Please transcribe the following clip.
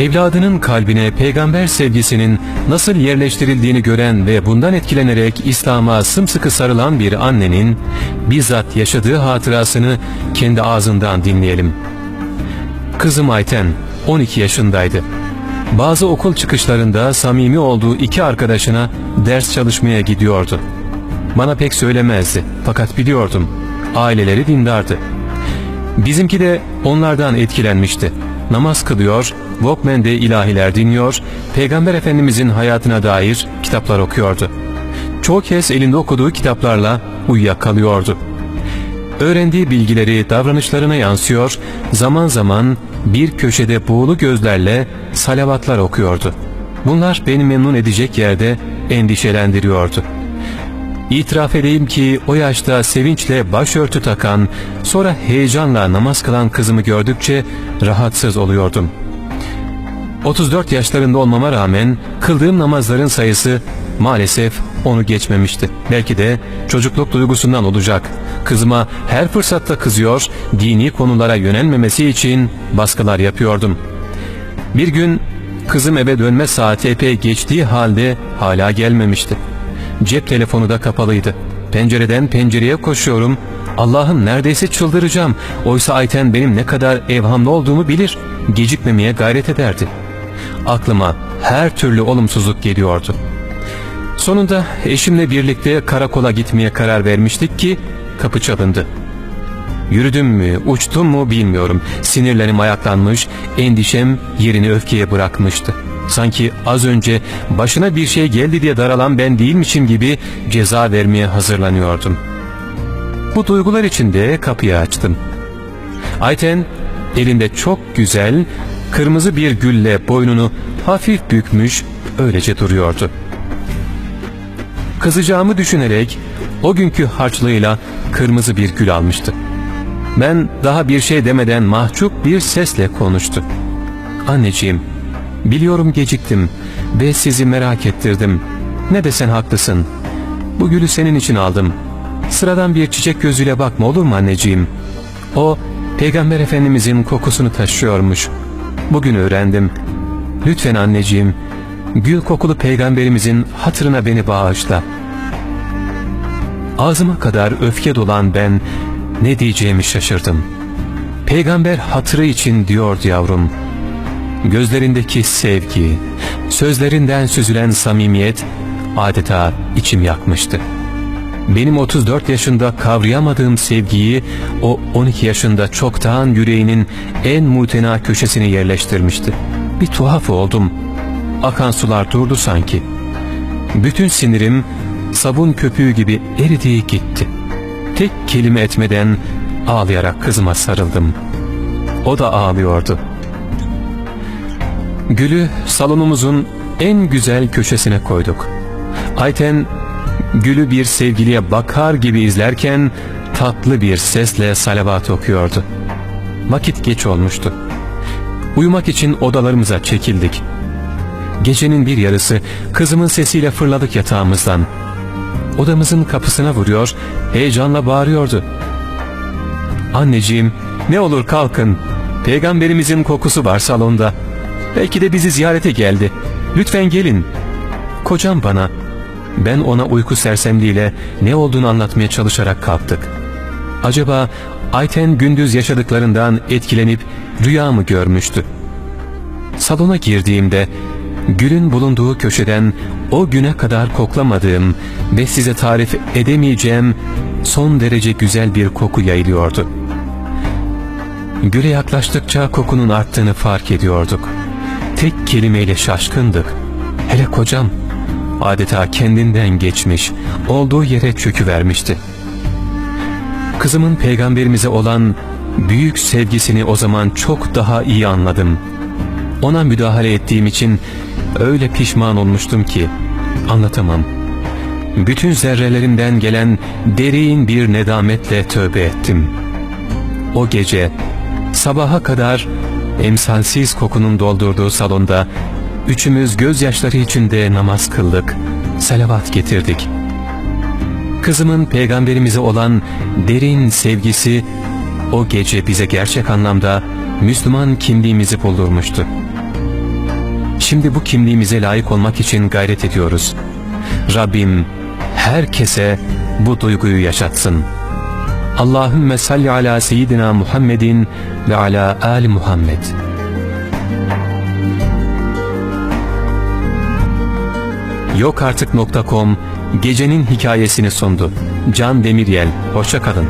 Evladının kalbine peygamber sevgisinin nasıl yerleştirildiğini gören ve bundan etkilenerek İslam'a sımsıkı sarılan bir annenin bizzat yaşadığı hatırasını kendi ağzından dinleyelim. Kızım Ayten 12 yaşındaydı. Bazı okul çıkışlarında samimi olduğu iki arkadaşına ders çalışmaya gidiyordu. Bana pek söylemezdi fakat biliyordum. Aileleri dindardı. Bizimki de onlardan etkilenmişti. Namaz kılıyor, Walkman'de ilahiler dinliyor, Peygamber Efendimizin hayatına dair kitaplar okuyordu. Çoğu kez elinde okuduğu kitaplarla uyuyakalıyordu. Öğrendiği bilgileri davranışlarına yansıyor, zaman zaman bir köşede buğulu gözlerle salavatlar okuyordu. Bunlar beni memnun edecek yerde endişelendiriyordu. İtiraf edeyim ki o yaşta sevinçle başörtü takan, sonra heyecanla namaz kılan kızımı gördükçe rahatsız oluyordum. 34 yaşlarında olmama rağmen kıldığım namazların sayısı maalesef onu geçmemişti. Belki de çocukluk duygusundan olacak. Kızıma her fırsatta kızıyor, dini konulara yönelmemesi için baskılar yapıyordum. Bir gün kızım eve dönme saati epey geçtiği halde hala gelmemişti. Cep telefonu da kapalıydı. Pencereden pencereye koşuyorum. Allah'ım neredeyse çıldıracağım. Oysa Ayten benim ne kadar evhamlı olduğumu bilir. Gecikmemeye gayret ederdi. Aklıma her türlü olumsuzluk geliyordu. Sonunda eşimle birlikte karakola gitmeye karar vermiştik ki kapı çalındı. Yürüdüm mü, uçtum mu bilmiyorum. Sinirlerim ayaklanmış, endişem yerini öfkeye bırakmıştı. Sanki az önce başına bir şey geldi diye daralan ben değilmişim gibi ceza vermeye hazırlanıyordum. Bu duygular içinde kapıyı açtım. Ayten elinde çok güzel, kırmızı bir gülle boynunu hafif bükmüş öylece duruyordu. Kızacağımı düşünerek o günkü harçlığıyla kırmızı bir gül almıştı. Ben daha bir şey demeden mahcup bir sesle konuştu. Anneciğim, biliyorum geciktim ve sizi merak ettirdim. Ne desen haklısın. Bu gülü senin için aldım. Sıradan bir çiçek gözüyle bakma olur mu anneciğim? O, Peygamber Efendimizin kokusunu taşıyormuş. Bugün öğrendim. Lütfen anneciğim, gül kokulu peygamberimizin hatırına beni bağışla. Ağzıma kadar öfke dolan ben ne diyeceğimi şaşırdım. Peygamber hatırı için diyordu yavrum. Gözlerindeki sevgi, sözlerinden süzülen samimiyet adeta içim yakmıştı. Benim 34 yaşında kavrayamadığım sevgiyi o 12 yaşında çoktan yüreğinin en mutena köşesine yerleştirmişti. Bir tuhaf oldum. Akan sular durdu sanki. Bütün sinirim sabun köpüğü gibi eridi gitti. Tek kelime etmeden ağlayarak kızıma sarıldım. O da ağlıyordu. Gülü salonumuzun en güzel köşesine koyduk. Ayten gülü bir sevgiliye bakar gibi izlerken tatlı bir sesle salavat okuyordu. Vakit geç olmuştu. Uyumak için odalarımıza çekildik. Gecenin bir yarısı kızımın sesiyle fırladık yatağımızdan. Odamızın kapısına vuruyor, heyecanla bağırıyordu. Anneciğim, ne olur kalkın. Peygamberimizin kokusu var salonda. Belki de bizi ziyarete geldi. Lütfen gelin. Kocam bana, ben ona uyku sersemliğiyle ne olduğunu anlatmaya çalışarak kalktık. Acaba Ayten gündüz yaşadıklarından etkilenip rüya mı görmüştü? Salona girdiğimde gülün bulunduğu köşeden o güne kadar koklamadığım ve size tarif edemeyeceğim son derece güzel bir koku yayılıyordu. Güle yaklaştıkça kokunun arttığını fark ediyorduk. Tek kelimeyle şaşkındık. Hele kocam adeta kendinden geçmiş, olduğu yere çöküvermişti. Kızımın peygamberimize olan büyük sevgisini o zaman çok daha iyi anladım. Ona müdahale ettiğim için öyle pişman olmuştum ki anlatamam. Bütün zerrelerimden gelen derin bir nedametle tövbe ettim. O gece sabaha kadar emsalsiz kokunun doldurduğu salonda üçümüz gözyaşları içinde namaz kıldık, salavat getirdik. Kızımın peygamberimize olan derin sevgisi o gece bize gerçek anlamda Müslüman kimliğimizi buldurmuştu. Şimdi bu kimliğimize layık olmak için gayret ediyoruz. Rabbim herkese bu duyguyu yaşatsın. Allahümme salli ala seyyidina Muhammedin ve ala ali Muhammed. Yokartık.com gecenin hikayesini sundu. Can Demiryel, hoşça kalın.